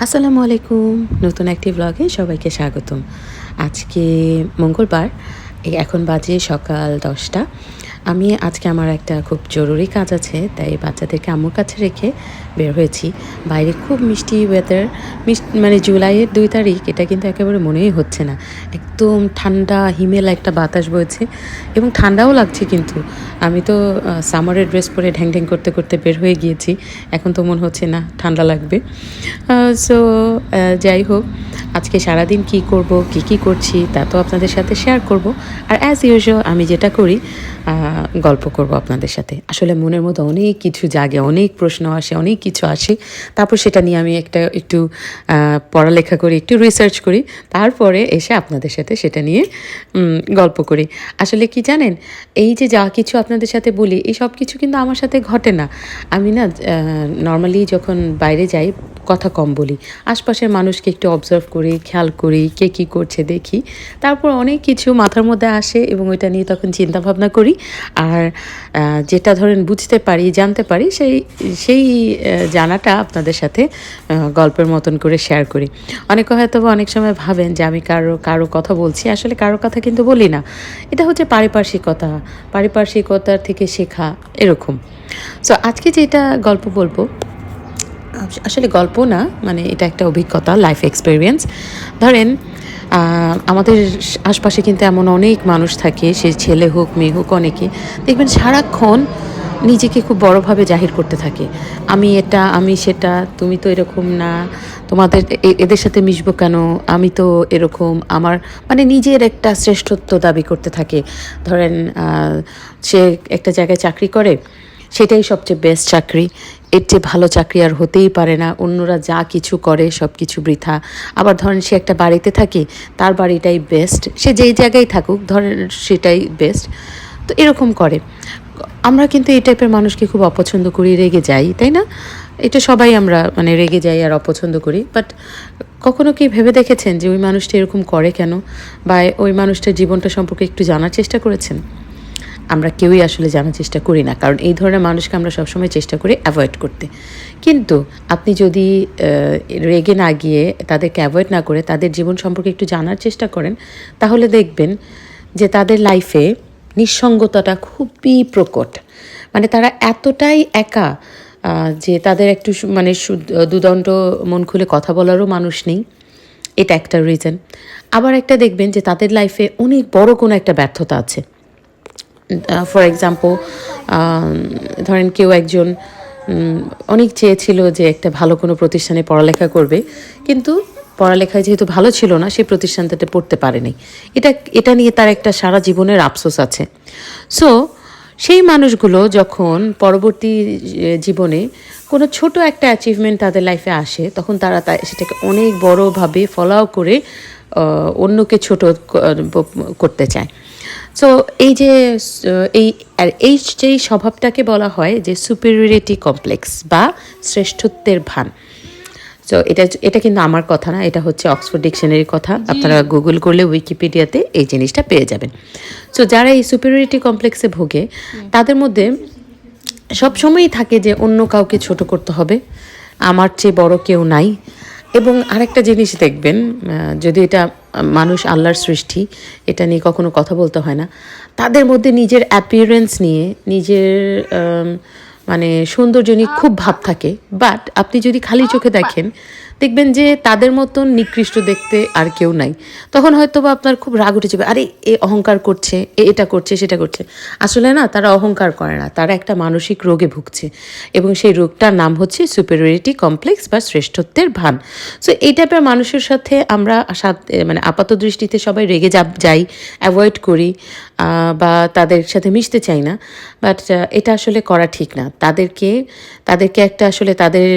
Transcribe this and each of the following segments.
আসসালামু আলাইকুম। নতুন একটি ব্লগে সবাইকে স্বাগতম। আজকে মঙ্গলবার এখন বাজে সকাল দশটা। আমি আজকে আমার একটা খুব জরুরি কাজ আছে, তাই বাচ্চাদেরকে আম্মুর কাছে রেখে বের হয়েছি। বাইরে খুব মিষ্টি ওয়েদার মিষ্টি মানে জুলাইয়ের দুই তারিখ, এটা কিন্তু একেবারে মনেই হচ্ছে না। একদম ঠান্ডা, হিমেল একটা বাতাস বইছে, এবং ঠান্ডাও লাগছে কিন্তু। আমি তো সামারের ড্রেস পরে ঢ্যাং ঢ্যাং করতে করতে বের হয়ে গিয়েছি, এখন তো মনে হচ্ছে না ঠান্ডা লাগবে। সো যাই হোক আজকে সারাদিন কি করব, কি কি করছি, তা তো আপনাদের সাথে শেয়ার করব। আর অ্যাজ ইউজুয়াল আমি যেটা করি গল্প করব আপনাদের সাথে। আসলে মনের মধ্যে অনেক কিছু জাগে, অনেক প্রশ্ন আসে, অনেক কিছু আসে। তারপর সেটা নিয়ে আমি একটা, একটু পড়ালেখা করি, একটু রিসার্চ করি। তারপরে এসে আপনাদের সাথে সেটা নিয়ে গল্প করি। আসলে কি জানেন, এই যে যা কিছু আপনাদের সাথে বলি, এই সব কিছু কিন্তু আমার সাথে ঘটে না। আমি না নর্মালি যখন বাইরে যাই কথা কম বলি। আশপাশের মানুষকে একটু অবজার্ভ করি, খেয়াল করি, কে কী করছে দেখি। তারপর অনেক কিছু মাথার মধ্যে আসে এবং ওইটা নিয়ে তখন চিন্তা ভাবনা করি। আর যেটা ধরেন বুঝতে পারি, জানতে পারি, সেই সেই জানাটা আপনাদের সাথে গল্পের মতন করে শেয়ার করি। অনেকে হয়তো অনেক সময় ভাবেন যে আমি কারও কারও কথা বলছি, আসলে কারও কথা কিন্তু বলি না। এটা হচ্ছে পারিপার্শ্বিকতা, পারিপার্শ্বিকতার থেকে শেখা, এরকম। সো আজকে যেটা গল্প বলব আসলে গল্প না মানে এটা একটা অভিজ্ঞতা লাইফ এক্সপিরিয়েন্স ধরেন আমাদের আশপাশে কিন্তু এমন অনেক মানুষ থাকে, সে ছেলে হোক, মেয়ে হোক, অনেকে। দেখবেন সারাক্ষণ নিজেকে খুব বড়ভাবে জাহির করতে থাকে। আমি এটা, আমি সেটা, তুমি তো এরকম না, তোমাদের এদের সাথে মিশবো কেন? আমি তো এরকম, আমার মানে নিজের একটা শ্রেষ্ঠত্ব দাবি করতে থাকে। ধরেন সে একটা জায়গায় চাকরি করে, সেটাই সবচেয়ে বেস্ট চাকরি। এর চেয়ে ভালো চাকরি আর হতেই পারে না। অন্যরা যা কিছু করে সব কিছু বৃথা। আবার ধরেন সে একটা বাড়িতে থাকে, তার বাড়িটাই বেস্ট সে যেই জায়গায় থাকুক, ধরেন সেটাই বেস্ট তো এরকম করে। আমরা কিন্তু এই টাইপের মানুষকে খুব অপছন্দ করি, রেগে যাই, তাই না? এটা সবাই আমরা মানে রেগে যাই আর অপছন্দ করি। বাট কখনো কি ভেবে দেখেছেন যে ওই মানুষটা এরকম করে কেন? বা ওই মানুষটার জীবনটা সম্পর্কে একটু জানার চেষ্টা করেছেন? আমরা কেউই আসলে জানার চেষ্টা করি না। কারণ এই ধরনের মানুষকে আমরা সবসময় চেষ্টা করি অ্যাভয়েড করতে। কিন্তু আপনি যদি রেগে না গিয়ে তাদেরকে অ্যাভয়েড না করে তাদের জীবন সম্পর্কে একটু জানার চেষ্টা করেন, তাহলে দেখবেন যে তাদের লাইফে নিঃসঙ্গতাটা খুবই প্রকট। মানে তারা এতটাই একা যে তাদের একটু মানে দুদণ্ড মন খুলে কথা বলারও মানুষ নেই। এটা একটা রিজন আবার একটা দেখবেন যে তাদের লাইফে অনেক বড় কোনো একটা ব্যর্থতা আছে। ফর এক্সাম্পল ধরেন কেউ একজন অনেক চেয়েছিল যে একটা ভালো কোনো প্রতিষ্ঠানে পড়ালেখা করবে, কিন্তু পড়ালেখায় যেহেতু ভালো ছিল না, সেই প্রতিষ্ঠানটাতে পড়তে পারেনি। এটা এটা নিয়ে তার একটা সারা জীবনের আফসোস আছে। সো সেই মানুষগুলো যখন পরবর্তী জীবনে কোনো ছোট একটা অ্যাচিভমেন্ট তাদের লাইফে আসে, তখন তারা তা, সেটাকে অনেক বড়োভাবে ফলো করে অন্যকে ছোট করতে চায়। সো এই যে এই আর এই যেই স্বভাবটাকে বলা হয় যে সুপিরিয়রিটি কমপ্লেক্স বা শ্রেষ্ঠত্বের ভান। সো এটা এটা কিন্তু আমার কথা না এটা হচ্ছে অক্সফোর্ড ডিকশনারির কথা। আপনারা গুগল করলে উইকিপিডিয়াতে এই জিনিসটা পেয়ে যাবেন। সো যারা এই সুপিরিয়রিটি কমপ্লেক্সে ভোগে তাদের মধ্যে সবসময়ই থাকে যে অন্য কাউকে ছোট করতে হবে আমার চেয়ে বড় কেউ নাই। এবং আরেকটা জিনিস দেখবেন যদি এটা মানুষ আল্লাহর সৃষ্টি, এটা নিয়ে কখনো কথা বলতে হয় না, তাদের মধ্যে নিজের অ্যাপিয়ারেন্স নিয়ে, নিজের মানে সৌন্দর্য নিয়ে খুব ভাব থাকে। বাট আপনি যদি খালি চোখে দেখেন দেখবেন যে তাদের মতন নিকৃষ্ট দেখতে আর কেউ নাই। তখন হয়তো বা আপনার খুব রাগ উঠে যাবে, আরে, এ অহংকার করছে, এ এটা করছে, সেটা করছে। আসলে না, তারা অহংকার করে না, তারা একটা মানসিক রোগে ভুগছে এবং সেই রোগটার নাম হচ্ছে সুপেরিয়রিটি কমপ্লেক্স বা শ্রেষ্ঠত্বের ভান। সো এই টাইপের মানুষের সাথে আমরা মানে আপাত দৃষ্টিতে সবাই রেগে যা, যাই অ্যাভয়েড করি বা তাদের সাথে মিশতে চাই না। বাট এটা আসলে করা ঠিক না। তাদেরকে তাদেরকে একটা আসলে তাদের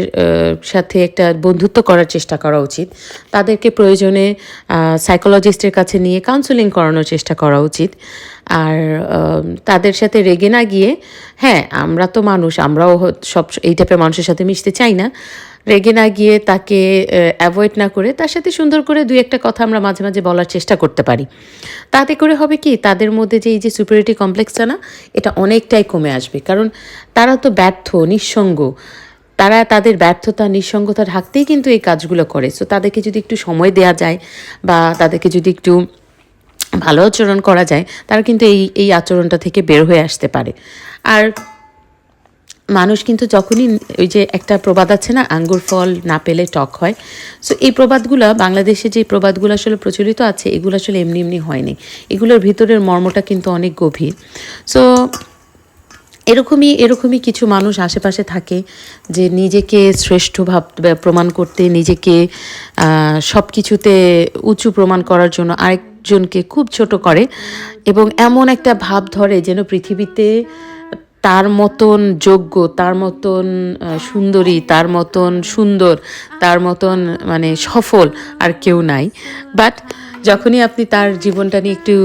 সাথে একটা বন্ধুত্ব করার চেষ্টা করা উচিত। তাদেরকে প্রয়োজনে সাইকোলজিস্টের কাছে নিয়ে কাউন্সেলিং করানোর চেষ্টা করা উচিত। আর তাদের সাথে রেগে না গিয়ে হ্যাঁ আমরা তো মানুষ, আমরাও সব, এই টাইপের মানুষের সাথে মিশতে চাই না। রেগে না গিয়ে তাকে অ্যাভয়েড না করে, তার সাথে সুন্দর করে দুই একটা কথা আমরা মাঝে মাঝে বলার চেষ্টা করতে পারি। তাতে করে হবে কি, তাদের মধ্যে যে, এই যে সুপিরিয়রিটি কমপ্লেক্সটা না, এটা অনেকটাই কমে আসবে। কারণ তারা তো ব্যর্থ, নিঃসঙ্গ। তারা তাদের ব্যর্থতা, নিঃসঙ্গতা ঢাকতেই কিন্তু এই কাজগুলো করে। সো তাদেরকে যদি একটু সময় দেওয়া যায় বা তাদেরকে যদি একটু ভালো আচরণ করা যায়, তারা কিন্তু এই এই আচরণটা থেকে বের হয়ে আসতে পারে। আর মানুষ কিন্তু যখনই ওই যে একটা প্রবাদ আছে না, আঙ্গুর ফল না পেলে টক হয়। সো এই প্রবাদগুলো, বাংলাদেশে যে প্রবাদগুলো আসলে প্রচলিত আছে, এগুলো আসলে এমনি এমনি হয়নি। এগুলোর ভিতরের মর্মটা কিন্তু অনেক গভীর। সো এরকমই এরকমই কিছু মানুষ আশেপাশে থাকে যে নিজেকে শ্রেষ্ঠ ভাব প্রমাণ করতে, নিজেকে সব কিছুতে উঁচু প্রমাণ করার জন্য আরেকজনকে খুব ছোট করে এবং এমন একটা ভাব ধরে যেন পৃথিবীতে তার মতন যোগ্য, তার মতন সুন্দরী, তার মতন সুন্দর, তার মতন মানে সফল আর কেউ নাই। বাট যখনই আপনি তার জীবনটা নিয়ে একটু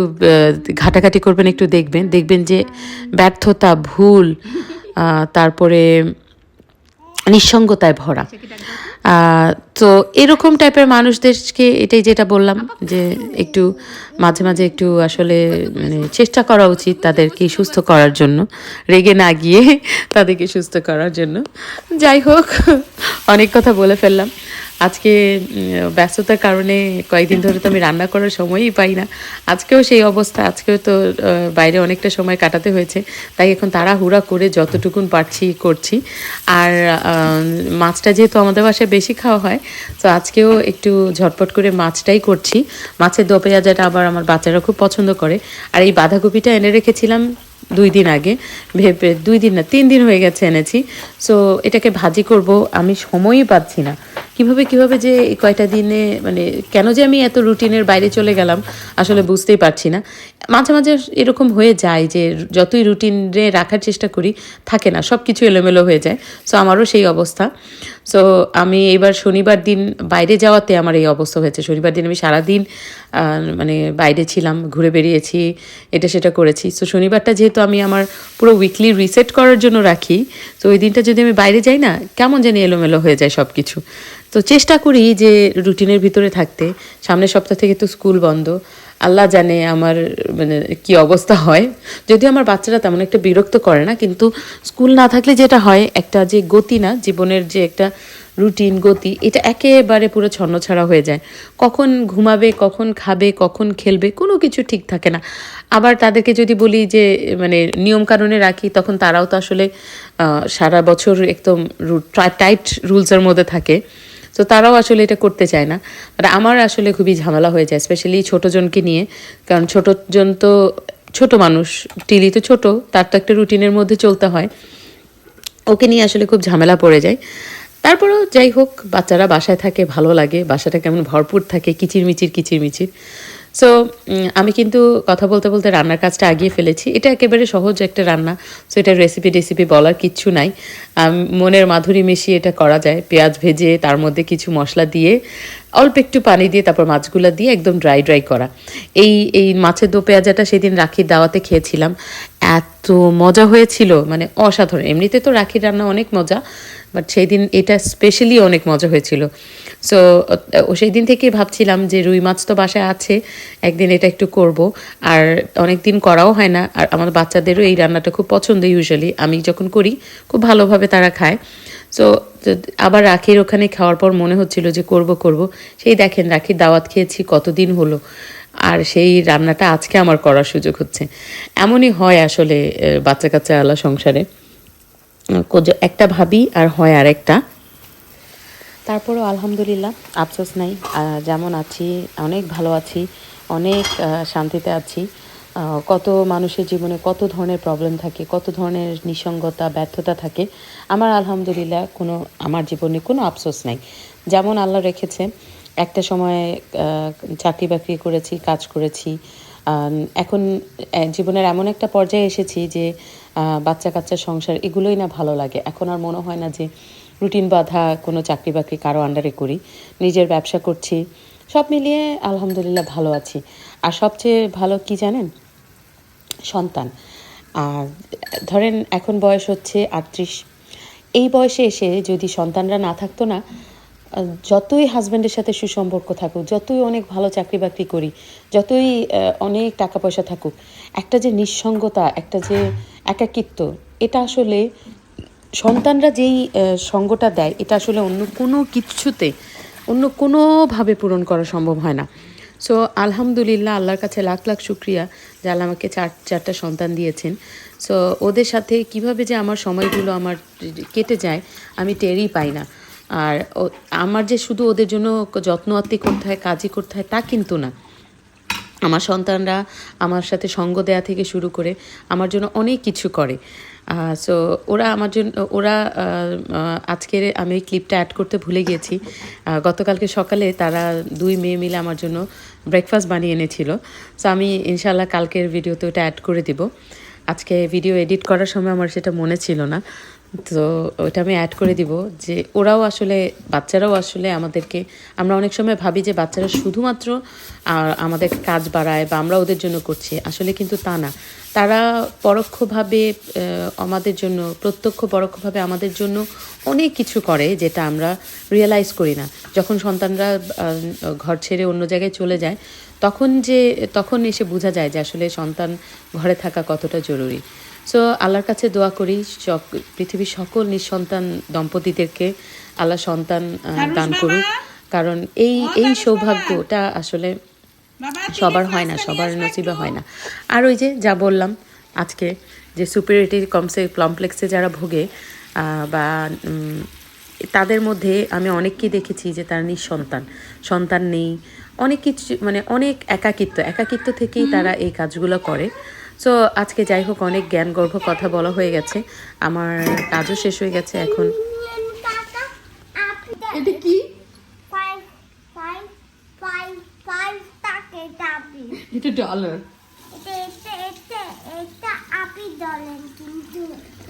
ঘাটাঘাটি করবেন, একটু দেখবেন দেখবেন যে ব্যর্থতা, ভুল তারপরে নিঃসঙ্গতায় ভরা। তো এরকম টাইপের মানুষদেরকে এটাই যেটা বললাম যে একটু মাঝে মাঝে একটু আসলে মানে চেষ্টা করা উচিত তাদেরকে সুস্থ করার জন্য, রেগে না গিয়ে তাদেরকে সুস্থ করার জন্য। যাই হোক, অনেক কথা বলে ফেললাম। আজকে ব্যস্ততার কারণে কয়েকদিন ধরে তো আমি রান্না করার সময়ই পাই না। আজকেও সেই অবস্থা, আজকেও তো বাইরে অনেকটা সময় কাটাতে হয়েছে। তাই এখন তাড়াহুড়া করে যতটুকুন পারছি করছি। আর মাছটা যেহেতু আমাদের বাসায় বেশি খাওয়া হয়, তো আজকেও একটু ঝটপট করে মাছটাই করছি। মাছের দো পেঁয়াজাটা আবার আমার বাচ্চারা খুব পছন্দ করে। আর এই বাঁধাকপিটা এনে রেখেছিলাম দুই দিন আগে, ভেবে দুই দিন না, তিন দিন হয়ে গেছে এনেছি। সো এটাকে ভাজি করব, আমি সময়ই পাচ্ছি না। কীভাবে কীভাবে যে কয়টা দিনে মানে কেন যে আমি এত রুটিনের বাইরে চলে গেলাম, আসলে বুঝতেই পারছি না। মাঝে মাঝে এরকম হয়ে যায় যে, যতই রুটিনে রাখার চেষ্টা করি, থাকে না সব কিছু এলোমেলো হয়ে যায়। সো আমারও সেই অবস্থা। সো আমি এবার শনিবার দিন বাইরে যাওয়াতে আমার এই অবস্থা হয়েছে। শনিবার দিন আমি সারাদিন মানে বাইরে ছিলাম, ঘুরে বেরিয়েছি, এটা সেটা করেছি। সো শনিবারটা যেহেতু আমি আমার পুরো উইকলি রিসেট করার জন্য রাখি, তো ওই দিনটা যদি আমি বাইরে যাই না, কেমন জানি এলোমেলো হয়ে যায় সব কিছু তো চেষ্টা করি যে রুটিনের ভিতরে থাকতে। সামনের সপ্তাহ থেকে তো স্কুল বন্ধ। আল্লাহ জানে আমার মানে কি অবস্থা হয়। যদিও আমার বাচ্চারা তেমন একটা বিরক্ত করে না, কিন্তু স্কুল না থাকলে যেটা হয়, একটা যে গতি না, জীবনের যে একটা রুটিন, গতি, এটা একেবারে পুরো ছন্নছাড়া হয়ে যায়। কখন ঘুমাবে, কখন খাবে, কখন খেলবে, কোনো কিছু ঠিক থাকে না। আবার তাদেরকে যদি বলি যে মানে নিয়মকানুনে রাখি, তখন তারাও তো আসলে সারা বছর একদম টাইট রুলসের মধ্যে থাকে। তো তারাও আসলে এটা করতে চায় না। আর আমার আসলে খুবই ঝামেলা হয়ে যায়, স্পেশালি ছোটোজনকে নিয়ে। কারণ ছোটোজন তো, ছোট মানুষ, টিলি তো ছোট, তার তো একটা রুটিনের মধ্যে চলতে হয়। ওকে নিয়ে আসলে খুব ঝামেলা পড়ে যায়। তারপরেও যাই হোক বাচ্চারা বাসায় থাকে ভালো লাগে। বাসাটা কেমন ভরপুর থাকে কিচিরমিচির কিচিরমিচির। সো আমি কিন্তু কথা বলতে বলতে রান্নার কাজটা আগিয়ে ফেলেছি। এটা একেবারে সহজ একটা রান্না। সো এটা রেসিপি রেসিপি বলার কিচ্ছু নাই। মনের মাধুরী মিশিয়ে এটা করা যায়। পেঁয়াজ ভেজে তার মধ্যে কিছু মশলা দিয়ে, অল্প একটু পানি দিয়ে তারপর মাছগুলো দিয়ে একদম ড্রাই ড্রাই করা। এই এই মাছের দো পেঁয়াজাটা সেদিন রাখির দাওয়াতে খেয়েছিলাম। এত মজা হয়েছিল। মানে অসাধারণ। এমনিতে তো রাখির রান্না অনেক মজা বাট সেই দিন এটা স্পেশালি অনেক মজা হয়েছিল। সো সেই দিন থেকেই ভাবছিলাম যে রুই মাছ তো বাসায় আছে, একদিন এটা একটু করব। আর অনেক দিন করাও হয় না, আর আমার বাচ্চাদেরও এই রান্নাটা খুব পছন্দ ইউজুয়ালি আমি যখন করি, খুব ভালোভাবে তারা খায়। সো আবার রাখির ওখানে খাওয়ার পর মনে হচ্ছিল যে করব করব। সেই দেখেন রাখির দাওয়াত খেয়েছি, কতদিন হলো। আর সেই রান্নাটা আজকে আমার করার সুযোগ হচ্ছে। এমনই হয় আসলে বাচ্চা কাচ্চা আলা সংসারে একটা ভাবি আর হয় আর একটা তারপরেও আলহামদুলিল্লাহ, আফসোস নাই। যেমন আছি, অনেক ভালো আছি, অনেক শান্তিতে আছি। কত মানুষের জীবনে কত ধরনের প্রবলেম থাকে, কত ধরনের নিঃসঙ্গতা, ব্যর্থতা থাকে, আমার আলহামদুলিল্লাহ কোনো, আমার জীবনে কোনো আফসোস নাই। যেমন আল্লাহ রেখেছে, একটা সময় চাকরি বাকরি করেছি, কাজ করেছি। এখন জীবনের এমন একটা পর্যায়ে এসেছি যে বাচ্চা কাচ্চা সংসার এগুলোই না ভালো লাগে। এখন আর মনে হয় না যে রুটিন বাঁধা, কোনো চাকরি বাকরি কারও আন্ডারে করি, নিজের ব্যবসা করছি, সব মিলিয়ে আলহামদুলিল্লাহ ভালো আছি। আর সবচেয়ে ভালো কি জানেন? সন্তান। আর ধরেন এখন বয়স হচ্ছে আটত্রিশ। এই বয়সে এসে যদি সন্তানরা না থাকতো না, যতই হাজব্যান্ডের সাথে সুসম্পর্ক থাকুক, যতই অনেক ভালো চাকরি বাকরি করি, যতই অনেক টাকা পয়সা থাকুক, একটা যে নিঃসঙ্গতা, একটা যে একাকিত্ব, এটা আসলে সন্তানরা যেই সঙ্গটা দেয়, এটা আসলে অন্য কোনো কিছুতে, অন্য কোনোভাবে পূরণ করা সম্ভব হয় না। সো আলহামদুলিল্লাহ, আল্লাহর কাছে লাখ লাখ শুক্রিয়া যে আল্লাহ আমাকে চার, চারটা সন্তান দিয়েছেন। সো ওদের সাথে কীভাবে যে আমার সময়গুলো আমার কেটে যায়, আমি টেরই পাই না। আর আমার যে শুধু ওদের জন্য যত্ন আত্মি করতে হয়, কাজই করতে হয়, তা কিন্তু না। আমার সন্তানরা আমার সাথে সঙ্গ দেয়া থেকে শুরু করে আমার জন্য অনেক কিছু করে। সো ওরা আমার জন্য, ওরা আজকের আমি ওই ক্লিপটা অ্যাড করতে ভুলে গিয়েছি। গতকালকে সকালে তারা দুই মেয়ে মিলে আমার জন্য ব্রেকফাস্ট বানিয়ে এনেছিল। সো আমি ইনশাল্লাহ কালকের ভিডিওতে ওটা অ্যাড করে দিব। আজকে ভিডিও এডিট করার সময় আমার সেটা মনে ছিল না। তো ওটা আমি অ্যাড করে দিব যে ওরাও আসলে, বাচ্চারাও আসলে আমাদেরকে, আমরা অনেক সময় ভাবি যে বাচ্চারা শুধুমাত্র আমাদের কাজ বাড়ায় বা আমরা ওদের জন্য করছি, আসলে কিন্তু তা না। তারা পরোক্ষভাবে আমাদের জন্য, প্রত্যক্ষ পরোক্ষভাবে আমাদের জন্য অনেক কিছু করে যেটা আমরা রিয়েলাইজ করি না। যখন সন্তানরা ঘর ছেড়ে অন্য জায়গায় চলে যায়, তখন যে, তখন এসে বোঝা যায় যে আসলে সন্তান ঘরে থাকা কতটা জরুরি। সো আল্লাহর কাছে দোয়া করি পৃথিবীর সকল নিঃসন্তান দম্পতিদেরকে আল্লাহ সন্তান দান করুক কারণ এই এই সৌভাগ্যটা আসলে সবার হয় না সবার নসিবে হয় না। আর ওই যে যা বললাম আজকে যে সুপিরিয়রিটি কমসে কমপ্লেক্সে যারা ভোগে বা তাদের মধ্যে আমি অনেককেই দেখেছি যে তার নিঃসন্তান। সন্তান নেই। অনেক কিছু মানে অনেক একাকিত্ব। একাকিত্ব থেকেই তারা এই কাজগুলো করে। সো আজকে যাই হোক অনেক জ্ঞানগর্ভ কথা বলা হয়ে গেছে। আমার কাজও শেষ হয়ে গেছে এখন। এটা কি? এটা ডলার এটা এটা এটা এটা আপি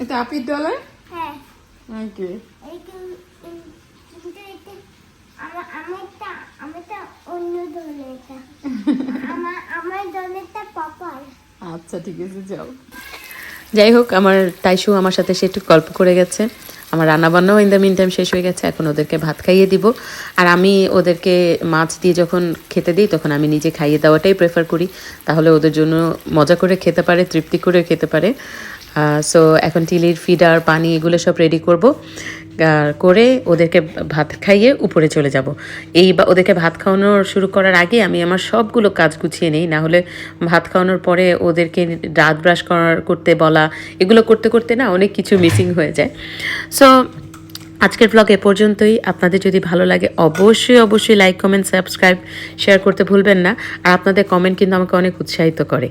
এটা আপির ডলার হ্যাঁ। ওকে আমার আমারটা আমারটা অন্য ধরনের এটা। আমার আমার ধরনেরটা পাপার আচ্ছা ঠিক আছে, যাও। যাই হোক, আমার তাইশু আমার সাথে সে একটু গল্প করে গেছে। আমার রান্নাবান্নাও ইন দ্য মিন টাইম শেষ হয়ে গেছে, এখন ওদেরকে ভাত খাইয়ে দিব। আর আমি ওদেরকে মাছ দিয়ে যখন খেতে দিই, তখন আমি নিজে খাইয়ে দেওয়াটাই প্রেফার করি। তাহলে ওদের জন্য মজা করে খেতে পারে, তৃপ্তি করে খেতে পারে। সো এখন টিলির ফিডার পানি, এগুলো সব রেডি করব। করে ওদেরকে ভাত খাইয়ে উপরে চলে যাব। এই বা ওদেরকে ভাত খাওয়ানো শুরু করার আগে আমি আমার সবগুলো কাজ গুছিয়ে নিই। না হলে ভাত খাওয়ানোর পরে ওদেরকে দাঁত ব্রাশ করার করতে বলা, এগুলো করতে করতে না অনেক কিছু মিসিং হয়ে যায়। সো আজকের ব্লগ এ পর্যন্তই। আপনাদের যদি ভালো লাগে অবশ্যই অবশ্যই লাইক কমেন্ট সাবস্ক্রাইব শেয়ার করতে ভুলবেন না। আর আপনাদের কমেন্ট কিন্তু আমাকে অনেক উৎসাহিত করে।